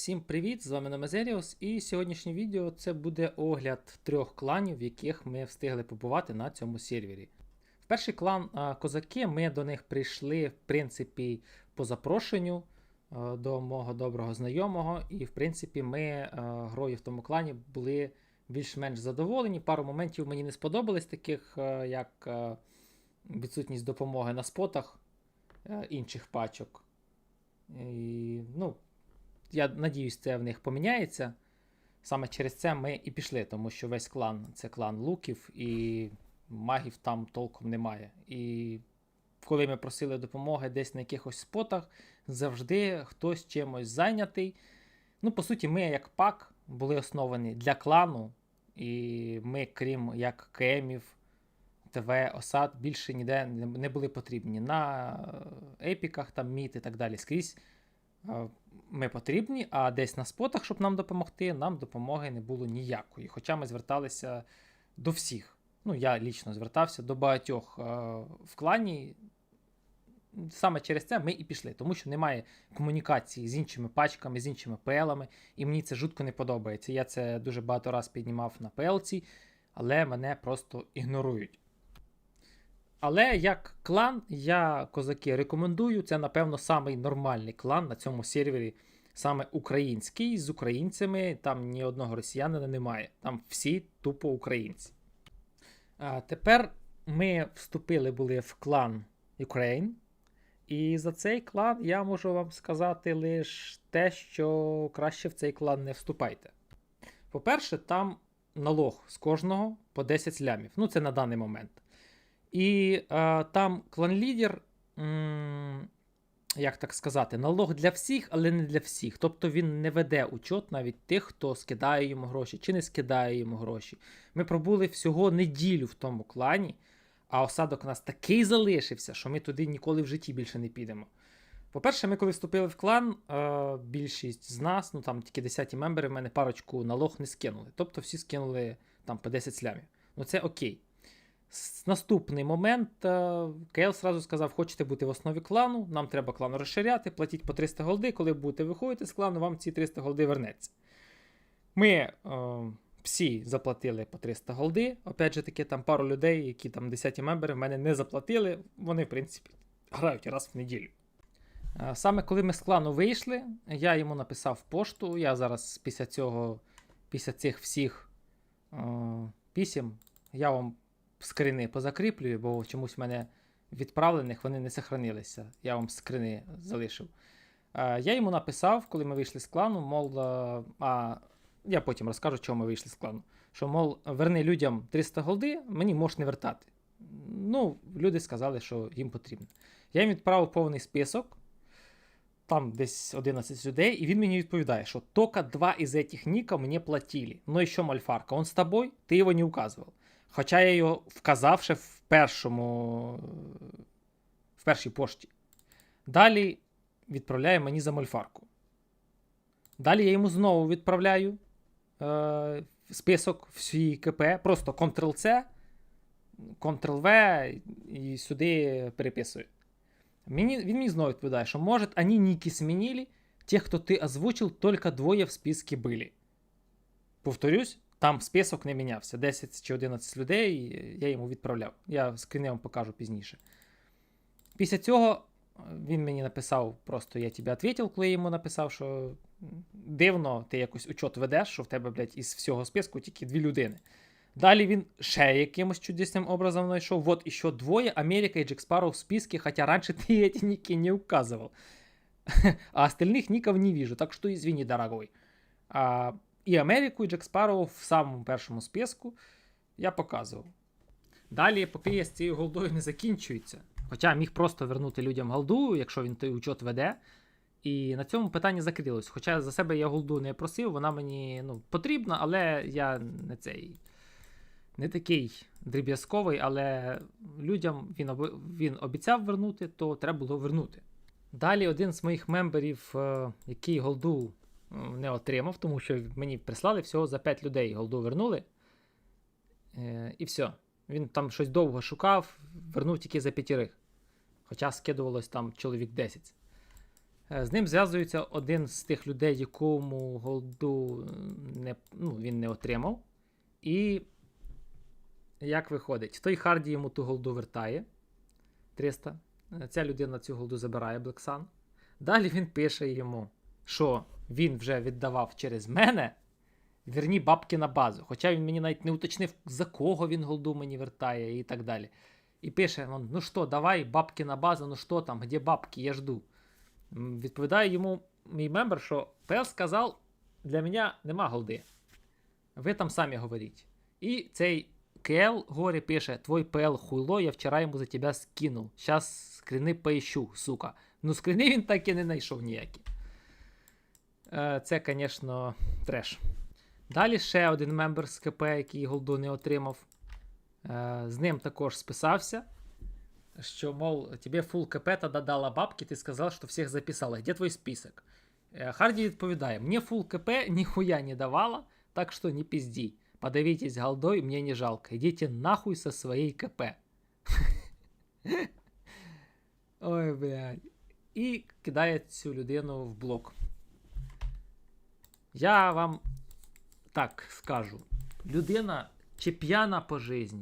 Всім привіт! З вами Намазеріус, і сьогоднішнє відео це буде огляд трьох кланів, в яких ми встигли побувати на цьому сервері. В перший клан а, Козаки ми до них прийшли, в принципі, по запрошенню а, до мого доброго знайомого, і в принципі ми а, грою в тому клані були більш-менш задоволені. Пару моментів мені не сподобались, таких а, як а, відсутність допомоги на спотах а, інших пачок. І, ну, я надіюсь, це в них поміняється. Саме через це ми і пішли, тому що весь клан це клан луків, і магів там толком немає. І коли ми просили допомоги десь на якихось спотах, завжди хтось чимось зайнятий. Ну, по суті, ми як пак були основані для клану, і ми, крім як КМів, ТВ, осад, більше ніде не були потрібні. На епіках, там міт і так далі. Скрізь ми потрібні, а десь на спотах, щоб нам допомогти, нам допомоги не було ніякої. Хоча ми зверталися до всіх. Ну, я лічно звертався до багатьох е, в клані. Саме через це ми і пішли, тому що немає комунікації з іншими пачками, з іншими ПЛами, і мені це жутко не подобається. Я це дуже багато раз піднімав на ПЛці, але мене просто ігнорують. Але як клан, я козаки рекомендую. Це, напевно, самий нормальний клан на цьому сервері, саме український, з українцями. Там ні одного росіянина немає. Там всі тупо українці. А тепер ми вступили були в клан Ukraine. І за цей клан я можу вам сказати лише те, що краще в цей клан не вступайте. По-перше, там налог з кожного по 10 лямів. Ну, це на даний момент. І е, там клан-лідер, м, як так сказати, налог для всіх, але не для всіх. Тобто він не веде учет навіть тих, хто скидає йому гроші чи не скидає йому гроші. Ми пробули всього неділю в тому клані, а осадок у нас такий залишився, що ми туди ніколи в житті більше не підемо. По-перше, ми коли вступили в клан, е, більшість з нас, ну там тільки 10 мембери, в мене парочку налог не скинули. Тобто всі скинули там по 10 слямів. Ну це окей. Наступний момент е, КЛ сразу сказав: хочете бути в основі клану, нам треба клан розширяти, платіть по 300 голди. Коли будете виходити з клану, вам ці 300 голди вернеться. Ми е, всі заплатили по 300 голди. Опять же таки, там пару людей, які там 10 мембери, в мене не заплатили. Вони, в принципі, грають раз в неділю. Е, Саме коли ми з клану вийшли, я йому написав пошту. Я зараз після цього, після цих всіх е, пісім, я вам скрини позакріплюю, бо чомусь в мене відправлених вони не сохранилися. Я вам скрини залишив. Е, Я йому написав, коли ми вийшли з клану, мол, е, а я потім розкажу, чому ми вийшли з клану. Що, мол, верни людям 300 голди, мені можеш не вертати. Ну, люди сказали, що їм потрібно. Я їм відправив повний список. Там десь 11 людей, і він мені відповідає, що только два из этих ников мне платили. Ну і що Мальфарка, он з тобою? Ти його не указував. Хоча я його вказав ще в першому. в першій пошті. Далі відправляє мені за Мальфарку. Далі я йому знову відправляю е, список в свій КП, просто Ctrl-C, Ctrl-V і сюди переписую. Мені, він мені знову відповідає, що може, они ники змінили, тех, хто ти озвучив, тільки двоє в списку були. Повторюсь, там список не мінявся. 10 чи 11 людей я йому відправляв. Я скріни вам покажу пізніше. Після цього е, він мені написав, просто я тобі відповів, коли я йому написав, що м, дивно, ти якось учет ведеш, що в тебе, блядь, із всього списку тільки дві людини. Далі він ще якимось чудесним образом знайшов. Вот еще двое, Америка и Джек Спарроу в списке, хотя раньше ты эти ники не указывал. А остальных ников не вижу, так что извини, дорогой. А, і Америку, і Джек Спарроу в самому першому списку я показував. Далі епопея з цією голдою не закінчується. Хоча міг просто вернути людям голду, якщо він той учет веде. І на цьому питання закрилось. Хоча за себе я голду не просив, вона мені ну, потрібна, але я не цей. Не такий дріб'язковий, але людям він, оби- він обіцяв вернути, то треба було вернути. Далі один з моїх мемберів, е, який голду не отримав, тому що мені прислали всього за 5 людей голду вернули. Е, І все. Він там щось довго шукав, вернув тільки за п'ятірих. Хоча скидувалось там чоловік 10. Е, З ним зв'язується один з тих людей, якому голду не, ну, він не отримав. І як виходить? Той Харді йому ту голду вертає 300. Е, Ця людина цю голду забирає Блексан. Далі він пише йому, що він вже віддавав через мене. Верні бабки на базу. Хоча він мені навіть не уточнив, за кого він голду мені вертає і так далі. І пише: ну що, давай бабки на базу, ну що там, де бабки, я жду. Відповідає йому мій мембер, що ПЛ сказав, для мене нема голди. Ви там самі говоріть. І цей КЛ горе пише: Твой ПЛ хуйло, я вчора йому за тебе скинув. Щас скрини поищу, сука. Ну, скрини він так і не знайшов ніякі. Е, Це, звісно, треш. Далі ще один мембер з КП, який голду не отримав. Е, З ним також списався. Що, мол, тебе фул КП тоді дала бабки, ти сказав, що всіх записала. Де твій список? Е, Харді відповідає: Мені фул КП ніхуя не давала, так що не пизди. Подавитесь голдой, мне не жалко. Идите нахуй со своей КП. Ой, блядь. І кидає цю людину в блок. Я вам так скажу: людина чи п'яна по житті,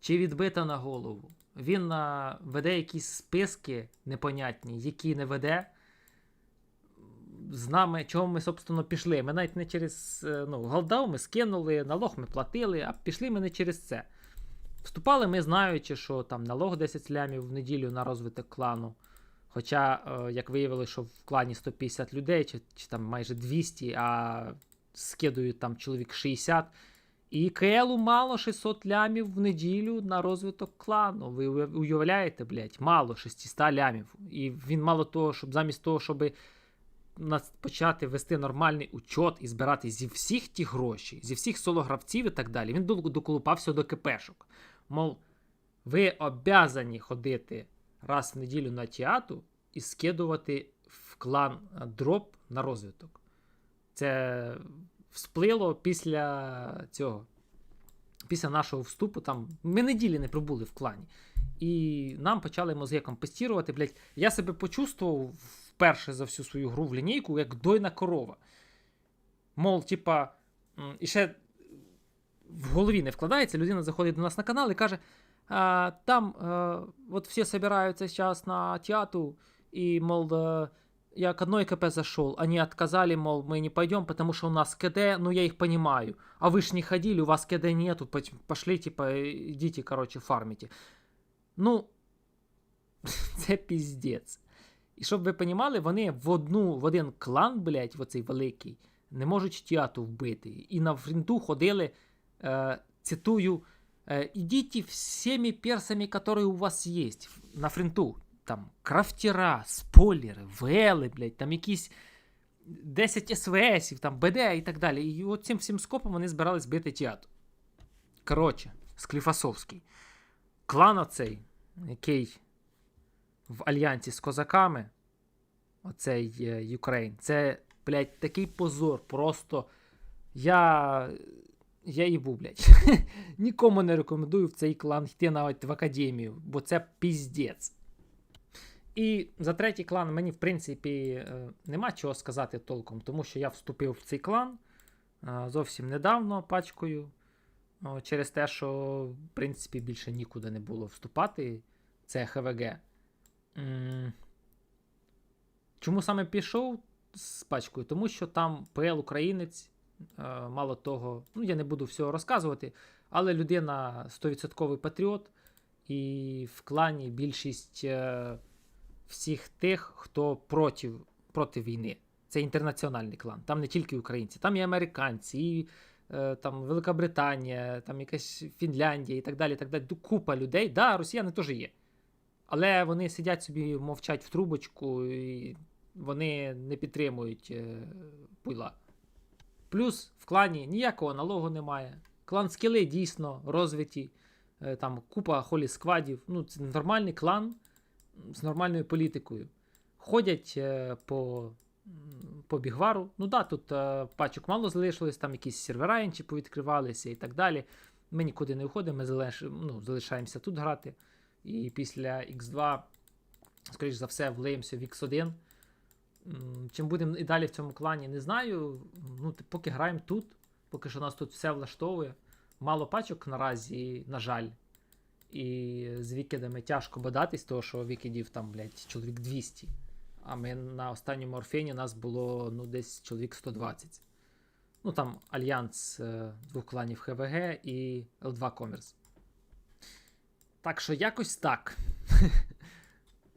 чи відбита на голову. Він веде якісь списки непонятні, які не веде. З нами, чого ми, собственно, пішли. Ми навіть не через е, ну, голдав ми скинули, налог ми платили, а пішли ми не через це. Вступали ми, знаючи, що там налог 10 лямів в неділю на розвиток клану. Хоча, е, як виявилося, що в клані 150 людей, чи, чи там майже 200, а скидують там чоловік 60. І КЛу мало 600 лямів в неділю на розвиток клану. Ви уявляєте, блядь, мало 600 лямів. І він мало того, щоб замість того, щоб почати вести нормальний учет і збирати зі всіх ті гроші, зі всіх сологравців і так далі, він доколупався до КПшок. Мов, ви обязані ходити раз в неділю на театру і скидувати в клан е, дроп на розвиток. Це всплило після цього. Після нашого вступу, там ми неділі не пробули в клані. І нам почали мозги компостувати. Блять, я себе почувствував вперше за всю свою гру в лінійку, як дойна корова. Мол, типа, і ще в голові не вкладається, людина заходить до нас на канал і каже: там а, от всі собираються зараз на театру, і, мол, я к одной КП зашел, они отказали, мол, мы не пойдем, потому что у нас КД, ну я их понимаю. А вы ж не ходили, у вас КД нету, пошли, типа, идите, короче, фармите. Ну, це піздець. І щоб ви понімали, вони в одну, в один клан, блядь, в оцей великий, не можуть тіату вбити. І на фрінту ходили, е, цитую, е, ідіть всіми персами, які у вас є. На фрінту. Там крафтера, спойлери, вели, блядь, там якісь 10 СВСів, там БД і так далі. І от цим всім скопом вони збирались бити тіату. Коротше, Скліфасовський. Клан оцей, який в альянсі з козаками, оцей е, Юкрейн, це, блядь, такий позор. Просто я. Я їбу, блядь. Нікому не рекомендую в цей клан йти навіть в академію, бо це піздець. І за третій клан мені, в принципі, е, нема чого сказати толком, тому що я вступив в цей клан е, зовсім недавно пачкою. Через те, що, в принципі, більше нікуди не було вступати. Це ХВГ. Чому саме пішов з пачкою? Тому що там ПЛ українець, е, мало того, ну я не буду всього розказувати, але людина 100% патріот, і в клані більшість е, всіх тих, хто проти, проти війни. Це інтернаціональний клан. Там не тільки українці, там і американці, і е, там Велика Британія, там якась Фінляндія і так далі. Так далі. Купа людей. Да, росіяни теж є. Але вони сидять собі, мовчать в трубочку, і вони не підтримують е, пуйла. Плюс в клані ніякого налогу немає. Клан скіли дійсно розвиті, е, там купа холі сквадів. Ну, це нормальний клан з нормальною політикою. Ходять е, по, по бігвару. Ну да, тут е, пачок мало залишилось, там якісь сервера інші повідкривалися і так далі. Ми нікуди не виходимо, ми залиш, ну, залишаємося тут грати. І після X2, скоріш за все, влиємося в X1. Чим будемо і далі в цьому клані, не знаю. Ну, поки граємо тут, поки що нас тут все влаштовує. Мало пачок наразі, на жаль. І з вікідами тяжко бодатись, того що вікідів там, блядь, чоловік 200. А ми на останньому орфені нас було ну, десь чоловік 120. Ну там альянс е, двох кланів ХВГ і L2 Commerce. Так що якось так.